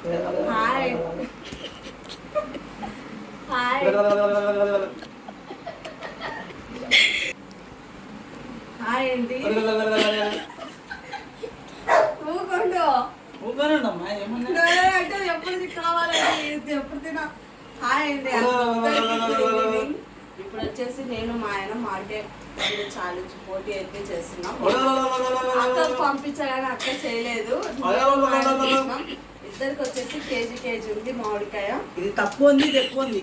Hi hi hi ఏంటి ఊరుకోండు ఊరుకోనండమ్మా, ఏమన్నా? అంటే ఎప్పుడు కావాలండి ఎప్పుడు తినా హాయ్ అండి ఇప్పుడు వచ్చేసి నేను మా ఆయన మార్కెట్ ఛాలెంజ్ పోటీ అయితే చేస్తున్నాం అక్క పంపించాలని అక్క చేయలేదు ఇద్దరికి వచ్చేసి కేజీ కేజీ ఉంది మామిడికాయ. ఇది తక్కువ ఉంది ఇది ఎక్కువ ఉంది.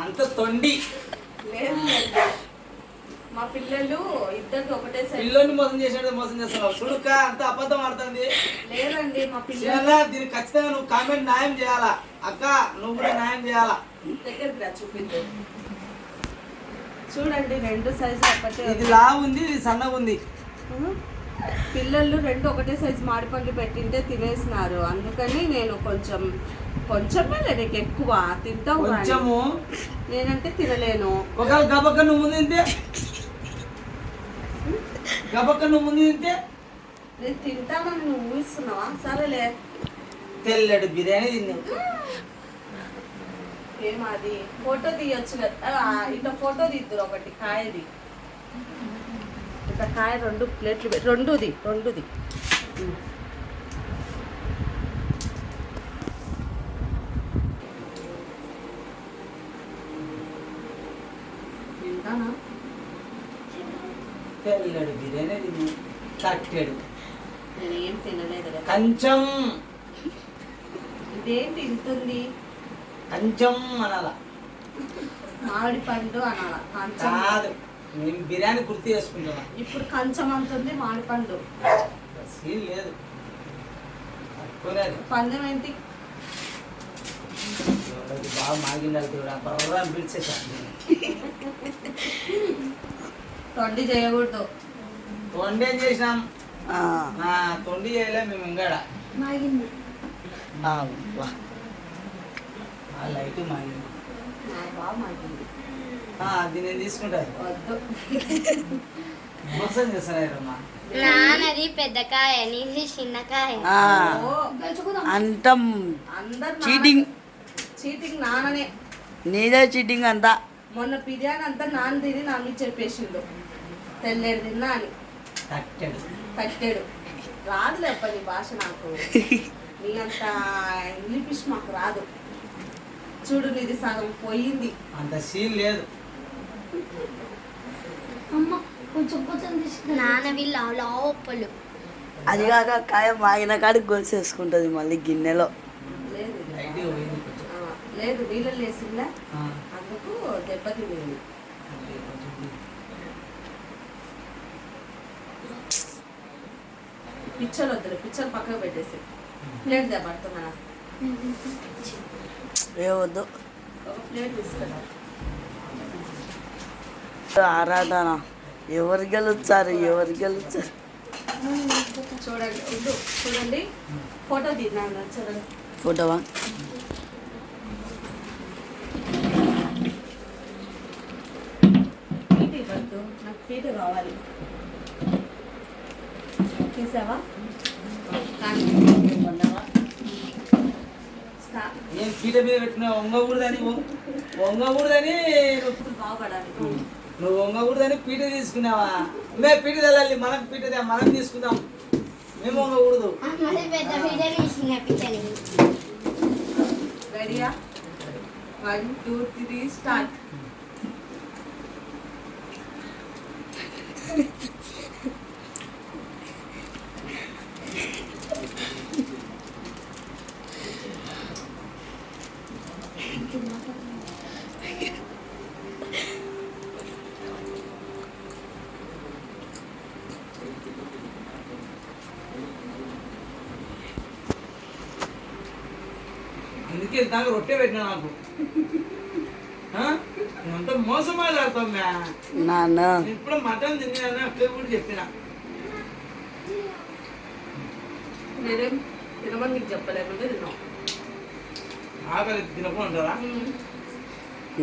అంత తొండి. లేదు. మా పిల్లలు ఇద్దరికి ఒకటే సైజ్ పిల్లోని మోసం చేసినట్టు మోసం చేస్తున్నావు చూడుక అంత అబద్ధం ఆడుతుంది. లేదండి మా పిల్లలు దీనికి ఖచ్చితంగా నువ్వు కామెంట్ న్యాయం చేయాలా? అక్క నువ్వు కూడా న్యాయం చేయాలా? దగ్గరికి రా చూపిద్దు చూడండి రెండు సైజు ఒకటే ఇది లావు ఉంది ఇది సన్నగా ఉంది పిల్లలు రెండు ఒకటే సైజు మాడిపండు పెట్టింటే తినేసినారు. అందుకని నేను కొంచెం కొంచెమే లేదు నీకు ఎక్కువ. తింటావు కానీ. కొంచెము. నేనంటే తినలేను. ఒకవేళ గబక్క నువ్వు ముందు తింటే? గబక్క నువ్వు ముందు తింటే? నేను తింటానని నువ్వు ఊహిస్తున్నావా? సరేలే. తెల్లడు బిర్యానీ తిన్నావు. ఏమాది ఫోటో తీయొచ్చు కదా ఇట్లా ఫోటో తీద్దురు ఒకటి కాయది. కాయ రెండు ప్లేట్లు రెండుది రెండుది. తింటానా? తెల్లడు బిర్యానీ తిన్నావు తట్టెడు నేనేం తినలేదు కొంచెం. ఇదేంటి ఇంతుంది కొంచెం అనాల. మామిడి పండు అనాల. కంచం. కాదు. నేను బిర్యానీ గుర్తు చేసుకుంటున్నా. ఇప్పుడు కంచం అంతుంది మామిడి పండు సీన్ లేదు. పందెం ఏంటి? బాగా మాగిండాలి చూడ. బర్రా పిలిచేసా. తొండి చేయకూడదు. తొండి ఏం చేసినాం. ఆ, తొండి చేయలే మేము ఇంగాడ. ఆ లైట్ మాగింది. నా బాగా మాగింది. అది నేను తీసుకుంటా. వద్దు. మోసం చేస్తారమ్మా నాన్నది పెద్ద కాయ నీది చిన్న కాయ. ఓ, అంతం అందరు చీటింగ్. చీటింగ్ నాన్ననే. నీదే చీటింగ్ అంతా. మొన్న బిర్యానీ అంతా నాన్న తిని నా మీద చెప్పేసిండు. తెల్లేడు తిన్నా అని. తట్టెడు. కట్టాడు రాదులే నీ భాష నాకు. నీ అంత ఇంగ్లీష్ మాకు రాదు. చూడు నీది సగం పోయింది. అంత సీన్ లేదు. లావు లావుప్పలు అది కాక కాయ మాగిన కాడికి గొలుసేసుకుంటుంది మళ్ళీ గిన్నెలో. లేదు నీళ్ళలో వేసిందా? ఆ, అందుకు దెబ్బతింది పిచ్చలు వద్దులే పిచ్చలు పక్కకు పెట్టేసి. ప్లేట్ దెబ్బడుతున్నా ఏ వద్దు. ఒక ప్లేట్ తీసుకురా. ఆరాధన. ఎవరు గెలుస్తారు ఎవరు గెలుస్తారు? చూడండి చూడండి. ఫోటో తిన్నాను చూడండి. ఫోటోవా? నాకు పీటీ కావాలి. ఏం పీట మీద పెట్టిన వంగకూడదని వంగకూడదని నువ్వు ఇప్పుడు బాగుపడాలి. నువ్వు వంగకూడదని పీట తీసుకున్నావా? మే పీట తెల్లాలి మనం పీట మనం తీసుకుందాం. మేము వంగకూడదు. రెడీయా వన్ టూ త్రీ స్టార్ట్ అందుకే దాకా రొట్టె పెట్టినా నాకు? అంత మోసం మాట్లాడతాం నాన్న. ఇప్పుడు మటన్ తిన్నాను అక్కడ కూడా చెప్పిన. నేనేం తినమని నీకు చెప్పలేకుండా తిన్నాం ఆకలి తినకుంటారా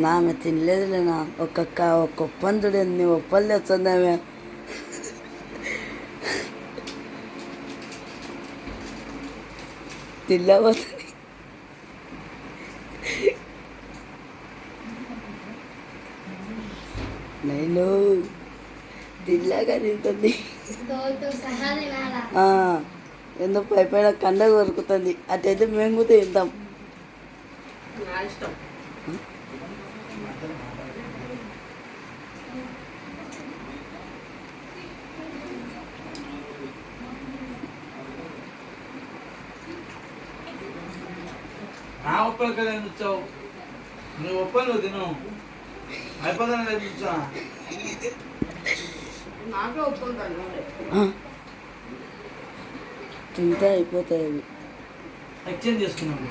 నామె తినలేదులే నా. ఒక్కొక్క ఒక్క ఒప్పందుడు ఎన్ని ఒప్పలు తెచ్చిందామె. తినలేకపోతుంది నో దిల్లాగా తింటుంది ఎందుకు పై పైన కండ కొరుకుతుంది. అటైతే మేము కూడా తింటాం. నా ఒప్పలు కదా నువ్వు ఒప్పలు నువ్వు తింటే అయిపోతాయి అవి. ఎక్స్చేంజ్ చేసుకున్నాము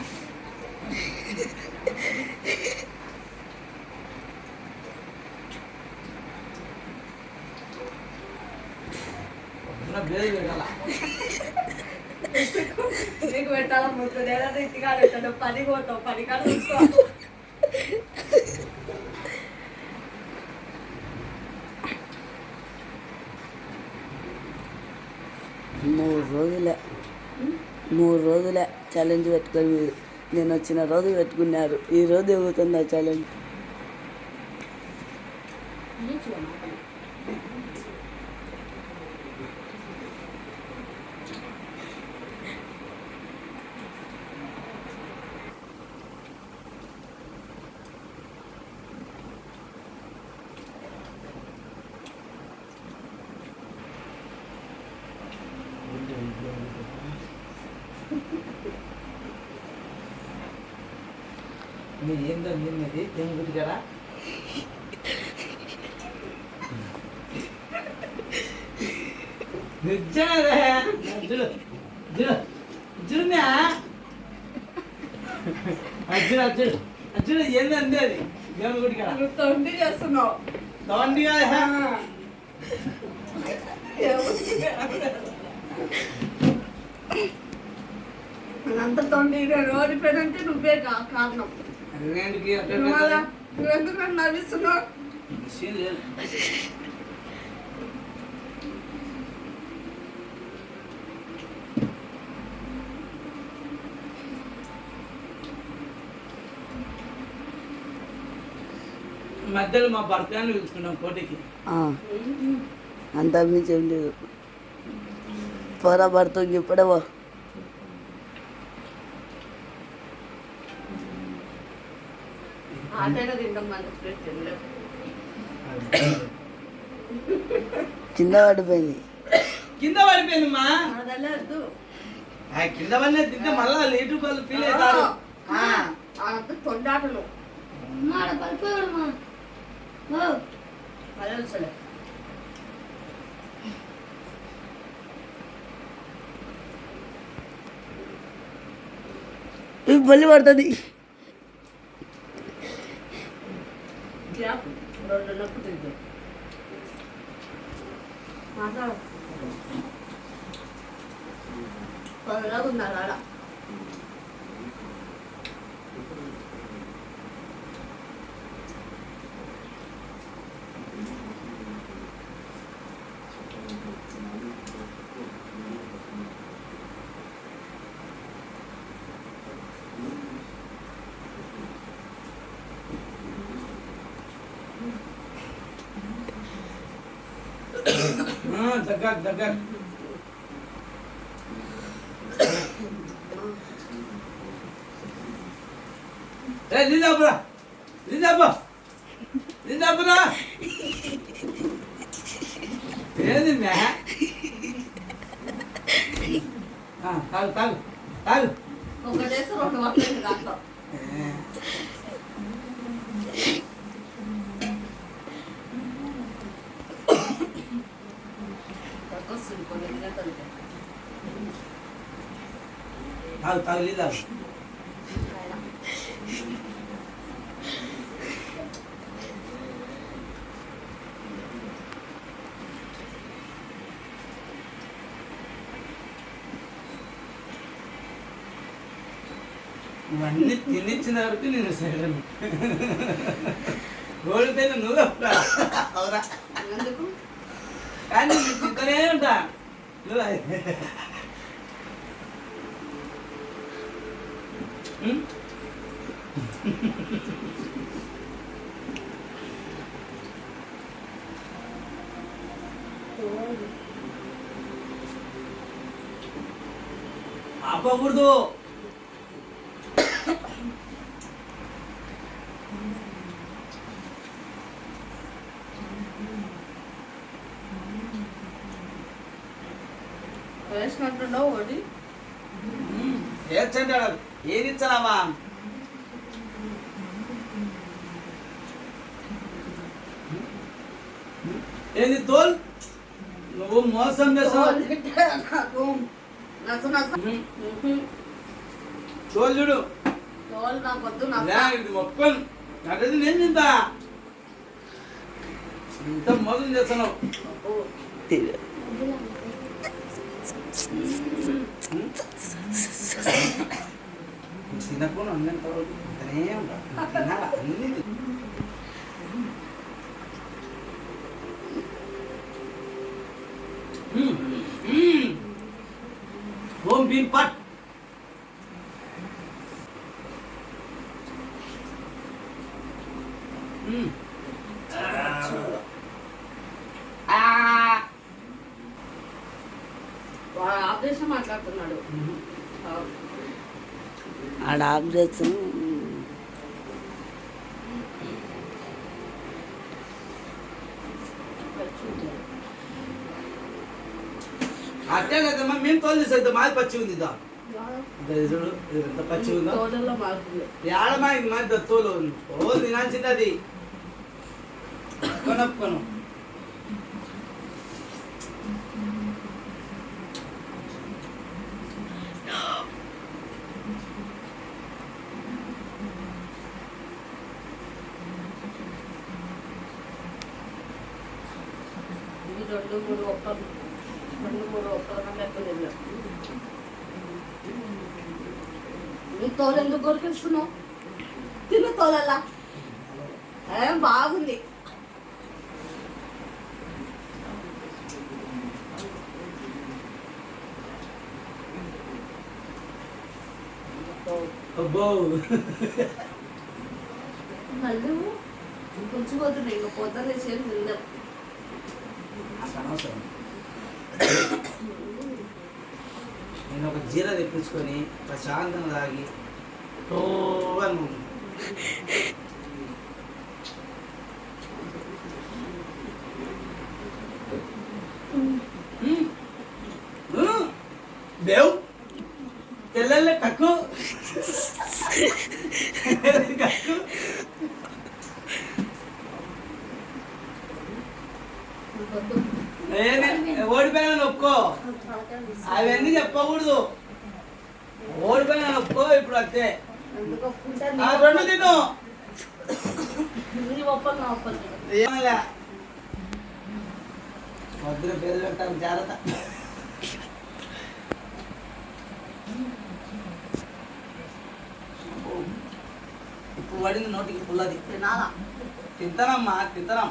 నీకు పెట్టాలా ముద్దు? లేదా ఇంటిగా పెట్టాడు పని పోతావు పని కాడ చూసుకో మూడు రోజులే మూడు రోజులే ఛాలెంజ్ పెట్టుకొని మీరు నేను వచ్చిన రోజు పెట్టుకున్నారు. ఈ రోజు ఎగుతుంది ఆ ఛాలెంజ్ మీరు ఏందో నిన్నది తెంగుటి కదా? అది దేవుడి కదా? నువ్వు తొండి చేస్తున్నావు. తోండి కదా. అంత తొండి ఓడిపోయానంటే నువ్వే కారణం. నువ్వెందుకు నన్ను నవ్విస్తున్నావు? మధ్యలో మా భర్తని పిలుచుకున్నాం పోటీకి. ఆ, అంతా మించి లేదు. పోరా పడుతుంది ఇప్పుడే కింద పడిపోయింది. కింద పడిపోయింది మా కింద పడిన తింటే మళ్ళా లేటు వాళ్ళు ఫీల్ అవుతారు. ఆ. అంత తొండాటలు. మాడ పడిపోయాడు మా ఓ అదే సరే ఇవి పడుతుంది గ్యాప్ రెండు నొప్పు తింది మాట్లాడు పదిలాగా ఉన్నారు ఆడ ఆ, దగ్గర దగ్గర ఏ లీలాపురా లీలాపు లీలాపురా ఏంది మ్యా ఆ, తాగు తాగు తాగు ఒకటేసి రెండు వస్తుంది దాంట్లో తాగు తాగు లీలాపు ఇవన్నీ తినిచ్చిన వరకు నేను సైలెంట్. ఓడిపోయిన నువ్వు? అవురా. కానీ మీకు ఇద్దరే ఉంటా ఆపకూడదు తోల్ చూడు. తోలు నాకు వద్దు ఇది మొక్కం అదే నేను ఇంత ఇంత మోసం చేస్తున్నావు. తినకుండా ఉన్నంత వరకు తింటూనే ఉంటా. తినాలా? అన్నీ తిన్- మ్మ్. మ్మ్. పట్ మ్మ్. ఆ. వాడు ఆపరేషన్ మాట్లాడుతున్నాడు మ్మ్. ఆడ ఆఫ్ తోలు చేసేది మాది పచ్చి ఉంది ఇదా? చూడు ఎంత పచ్చి ఉందో. ఏడమా ఇది మాది తోలు ఓ తినాల్సింది అది. కొనప్పుకొను ఇవి రెండు మూడు ఒక్కలు రెండు మూడు ఒక్కలు నాకు ఎక్కువ తెలియదు నీ తోలు కొరికిస్తున్నావు తిన్న తోలల్లా. బాగుంది. మళ్ళీ ఇంకా పొద్దున్న తిందాం. నేను ఒక జీరా తెప్పించుకొని ప్రశాంతంగా తాగి ఓ అని ఉంది. మ్మ్. మ్మ్. దేవ్ తెల్లల్లే కక్కు కక్కు వద్దు. నేనే ఓడిపోయాను ఒప్పుకో అవన్నీ చెప్పకూడదు ఓడిపోయినా ఒప్పుకో ఇప్పుడు అంతే ఎందుకు ఒప్పుకుంటా ఆ రెండు తిను నీ ఒప్పలు నా ఒప్పలు ఏమలే వద్దున పేరు పెట్టాలి జాగ్రత్త. ఇప్పుడు పడింది నోటికి పుల్లది. తినాలా? తింటానమ్మా తింటాం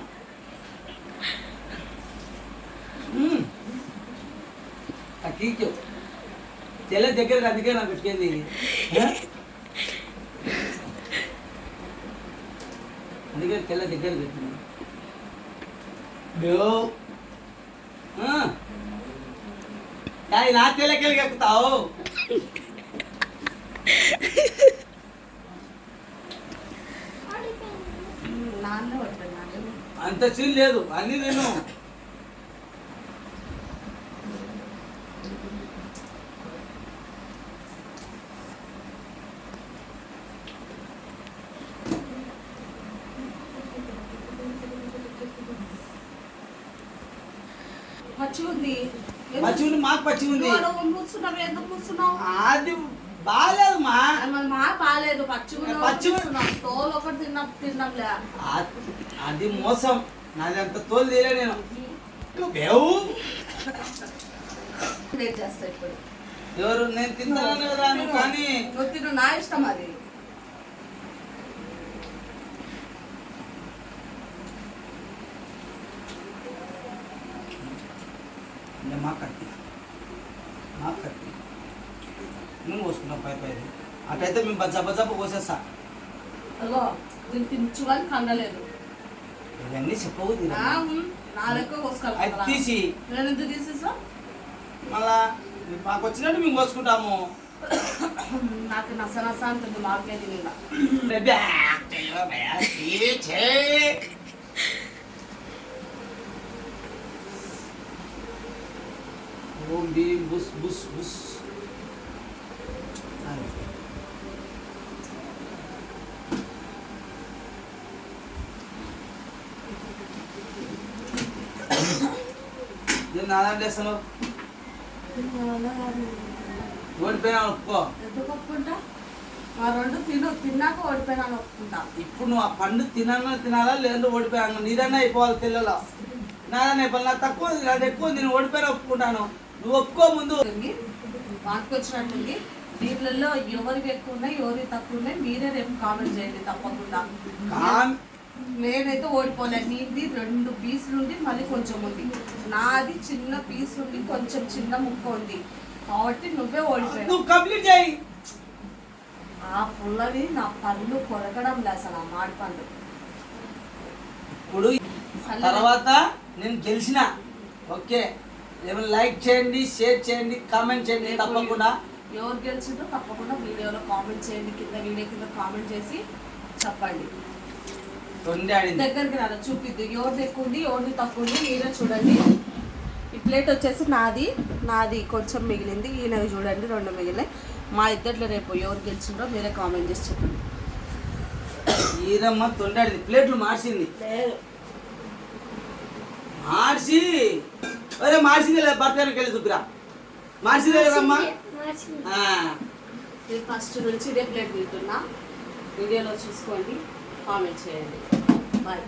కీక్యో తెల్ల దగ్గర అందుకే నాకు ఆ? అందుకే తెల్ల దగ్గర పెట్టింది బ్యో. ఆ. యాయ్ నా తెల్లకెళ్ళి ఎక్కుతావు అంత సీన్ లేదు. అన్ని నేను పచ్చి ఉంది మాకు పచ్చి ఉంది. కూర్చున్నావు ఎందుకు కూర్చున్నావు అది బాగాలేదు మా బాగాలేదు పచ్చి తోలు ఒకటి తిన్నాం తిన్నాంలే అది మోసం. నాది అంత తోలు తీయలే నేను. చేస్తా ఇప్పుడు. ఎవరు? నేను తింటాను కదా కానీ. నువ్వు తిను నా ఇష్టం అది. ఇంకా మా కత్తి మా కత్తి నేను పోసుకుంటాం పై పై అటైతే మేము బజ్జా దీన్ని తినచ్చు కానీ కండలేదు ఇవన్నీ అది కోసుకోవాలి తీసి. నేను ఎందుకు తీసేసా? మళ్ళా మాకు వచ్చినట్టు మేము కోసుకుంటాము నాకు నస నస అంటుంది మాకే ఓం భీం బుస్ బుస్ బుస్. నాదాం చేస్తాను ఓడిపోయినా ఒప్పుకో ఎందుకు ఒప్పుకుంటా? మా రెండు తిను తిన్నాక ఓడిపోయినాను ఒప్పుకుంటా. ఇప్పుడు నువ్వు ఆ పండు తినన్నా తినాలా లేదంటే ఓడిపోయాను? నీదన్నా అయిపోవాలి తెల్లలో నాదన్నా అయిపోవాలి. నాకు తక్కువ ఉంది నాది ఎక్కువ నేను ఓడిపోయినా ఒప్పుకుంటాను. నువ్వు ఒప్పుకో ముందు. వాటికి వచ్చినట్టుంది. దీంట్లో ఎవరికి ఎక్కువ ఉన్నాయి ఎవరికి తక్కువ ఉన్నాయి మీరే రేపు కామెంట్ చేయండి తప్పకుండా. నేనైతే ఓడిపోలే. నీది రెండు పీసులు ఉండి మళ్ళీ కొంచెం ఉంది. నాది చిన్న పీస్ ఉండి కొంచెం చిన్న ముక్క ఉంది. కాబట్టి నువ్వే ఓడిపోయావు నువ్వు కంప్లీట్ చేయి. ఆ పుల్లవి నా పళ్ళు కొరకడం లే అసలు ఆ మాడి పండు. ఇప్పుడు తర్వాత నేను గెలిచిన. ఓకే. లైక్ చేయండి షేర్ చేయండి కామెంట్ చేయండి తప్పకుండా. ఎవరు గెలిచిందో తప్పకుండా వీడియోలో కామెంట్ చేయండి కింద వీడియో కింద కామెంట్ చేసి చెప్పండి. దగ్గరికి రాదు చూపిద్దు. ఎవరిది ఎక్కువ ఉంది ఎవరిది తక్కువ ఉంది మీరే చూడండి. ఈ ప్లేట్ వచ్చేసి నాది. నాది కొంచెం మిగిలింది ఈయనవి చూడండి రెండు మిగిలినాయి. మా ఇద్దట్లో రేపు ఎవరు గెలిచిండ్రో మీరే కామెంట్ చేసి చెప్పండి. ఈరమ్మ తొండి ఆడింది. ప్లేట్లు మార్చింది. లేదు. మార్చి! అరే మార్చింది లేదు? బర్త్డేకి వెళ్ళి చూపిరా. మార్చిందే కదమ్మా నేను ఫస్ట్ నుంచి ఇదే ప్లేట్ తింటున్నా. వీడియోలో చూసుకోండి కామెంట్ చేయండి. బాయ్